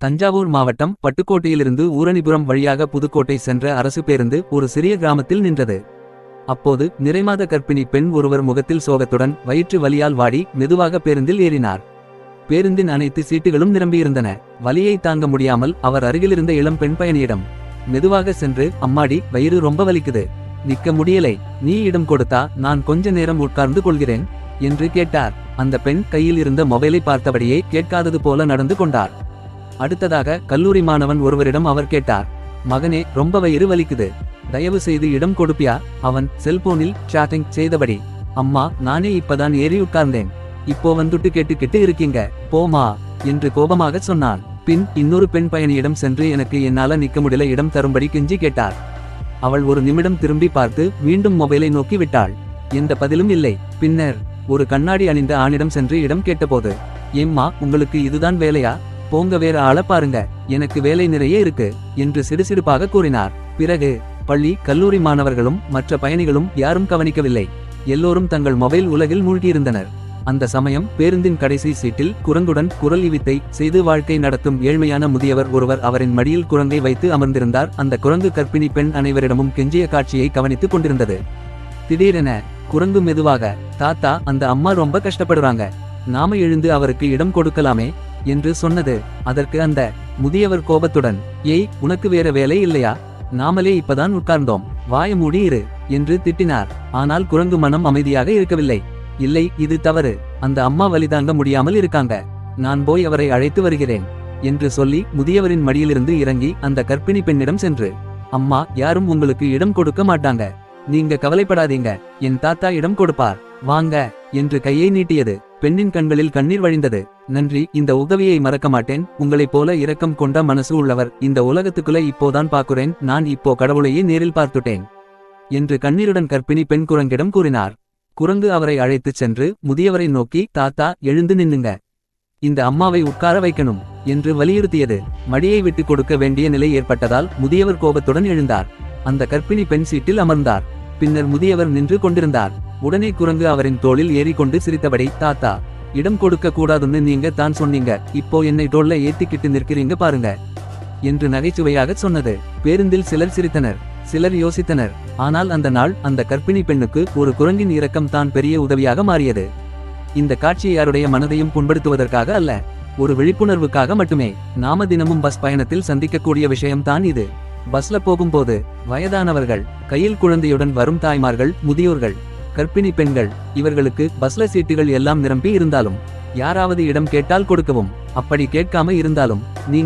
தஞ்சாவூர் மாவட்டம் பட்டுக்கோட்டையிலிருந்து ஊரணிபுரம் வழியாக புதுக்கோட்டை சென்ற அரசு பேருந்து ஒரு சிறிய கிராமத்தில் நின்றது. அப்போது நிறைமாத கர்ப்பிணி பெண் ஒருவர் முகத்தில் சோகத்துடன் வயிற்று வலியால் வாடி மெதுவாக பேருந்தில் ஏறினார். பேருந்தின் அனைத்து சீட்டுகளும் நிரம்பியிருந்தன. வலியை தாங்க முடியாமல் அவர் அருகிலிருந்த இளம் பெண் பயணியிடம் மெதுவாக சென்று அம்மாடி வயிறு ரொம்ப வலிக்குது. நிக்க முடியலை. நீ இடம் கொடுத்தா நான் கொஞ்ச நேரம் உட்கார்ந்து கொள்கிறேன் என்று கேட்டார். அந்த பெண் கையில் இருந்த மொபைலை பார்த்தபடியே கேட்காதது போல நடந்து கொண்டார். அடுத்ததாக கல்லூரி மாணவன் ஒருவரிடம் அவர் கேட்டார் மகனே ரொம்ப வயிறு வலிக்குது தயவு செய்து இடம் கொடுப்பியா? அவன் செல்போனில் சாட்டிங் செய்தபடி. அம்மா நானே இப்பதான் ஏறி உட்கார்ந்தேன். இப்போ வந்துட்டு கேட்டுக்கிட்டு இருக்கீங்க. போமா என்று கோபமாக சொன்னான். பின் இன்னொரு பெண் பயணியிடம் சென்று எனக்கு என்னால நிக்க முடியல இடம் தரும்படி கெஞ்சி கேட்டார். அவள் ஒரு நிமிடம் திரும்பி பார்த்து மீண்டும் மொபைலை நோக்கி விட்டாள். எந்த பதிலும் இல்லை. பின்னர் ஒரு கண்ணாடி அணிந்த ஆணிடம் சென்று இடம் கேட்டபோது ஏம்மா உங்களுக்கு இதுதான் வேலையா? போங்க வேற ஆள பாருங்க எனக்கு வேலை நிறைய இருக்கு என்று சிடுசிடுப்பாக கூறினார். பிறகு பள்ளி கல்லூரி மாணவர்களும் மற்ற பயணிகளும் யாரும் கவனிக்கவில்லை. எல்லோரும் தங்கள் மொபைல் உலகில் மூழ்கியிருந்தனர். அந்த சமயம் பேருந்தின் கடைசி சீட்டில் குரங்குடன் குரல் இவித்தை செய்து வாழ்க்கை நடத்தும் ஏழ்மையான முதியவர் ஒருவர் அவரின் மடியில் குரங்கை வைத்து அமர்ந்திருந்தார். அந்த குரங்கு கர்ப்பிணி பெண் அனைவரிடமும் கெஞ்சிய காட்சியை கவனித்துக் கொண்டிருந்தது. திடீரென குரங்கு மெதுவாக தாத்தா அந்த அம்மா ரொம்ப கஷ்டப்படுறாங்க. நாம எழுந்து அவருக்கு இடம் கொடுக்கலாமே. என்று சொன்னது. அதற்கு அந்த முதியவர் கோபத்துடன் ஏய் உனக்கு வேற வேலை இல்லையா? நாமலே இப்பதான் உட்கார்ந்தோம். வாய மூடி இரு என்று திட்டினார். ஆனால் குரங்கு மனம் அமைதியாக இருக்கவில்லை. இல்லை இது தவறு. அந்த அம்மா வலிதாங்க முடியாமல் இருக்காங்க. நான் போய் அவரை அழைத்து வருகிறேன் என்று சொல்லி முதியவரின் மடியிலிருந்து இறங்கி அந்த கர்ப்பிணி பெண்ணிடம் சென்று அம்மா யாரும் உங்களுக்கு இடம் கொடுக்க மாட்டாங்க. நீங்க கவலைப்படாதீங்க. என் தாத்தா இடம் கொடுப்பார். வாங்க என்று கையை நீட்டியது. பெண்ணின் கண்களில் கண்ணீர் வழிந்தது. நன்றி இந்த உதவியை மறக்க மாட்டேன். உங்களைப் போல இரக்கம் கொண்ட மனசு உள்ளவர். இந்த உலகத்துக்குள்ள இப்போதான் பாக்குறேன் நான் இப்போ கடவுளையே நேரில் பார்த்துட்டேன். என்று கண்ணீருடன் கர்ப்பிணி பெண் குரங்கிடம் கூறினார். குரங்கு அவரை அழைத்துச் சென்று முதியவரை நோக்கி தாத்தா எழுந்து நின்னுங்க இந்த அம்மாவை உட்கார வைக்கணும். என்று வலியுறுத்தியது. மடியை விட்டு கொடுக்க வேண்டிய நிலை ஏற்பட்டதால் முதியவர் கோபத்துடன் எழுந்தார். அந்த கர்ப்பிணி பெண் சீட்டில் அமர்ந்தார். பின்னர் முதியவர் நின்று கொண்டிருந்தார். உடனே குரங்கு அவரின் தோளில் ஏறிக்கொண்டு சிரித்தபடி தாத்தா இடம் கொடுக்க கூடாதுன்னு நீங்க தான் சொன்னீங்க. இப்போ என்னை தோல்ல ஏத்திக்கிட்டு நிற்கிறீங்க பாருங்க என்று நகைச்சுவையாக சொன்னது. பேருந்தில் சிலர் சிரித்தனர் சிலர் யோசித்தனர். ஆனால் அந்த நாள் அந்த கர்ப்பிணி பெண்ணுக்கு ஒரு குரங்கின் இரக்கம் தான் பெரிய உதவியாக மாறியது. இந்த காட்சி யாருடைய மனதையும் புண்படுத்துவதற்காக அல்ல ஒரு விழிப்புணர்வுக்காக மட்டுமே. நாம தினமும் பஸ் பயணத்தில் சந்திக்கக்கூடிய விஷயம்தான் இது. பஸ்ல போகும்போது வயதானவர்கள் கையில் குழந்தையுடன் வரும் தாய்மார்கள் முதியோர்கள் கர்ப்பிணி பெண்கள் இவர்களுக்கு பஸ்ல சீட்டுகள் எல்லாம் நிரம்பி இருந்தாலும் யாராவது இடம் கேட்டால் கொடுக்கவும். அப்படி கேட்காம இருந்தாலும் நீங்க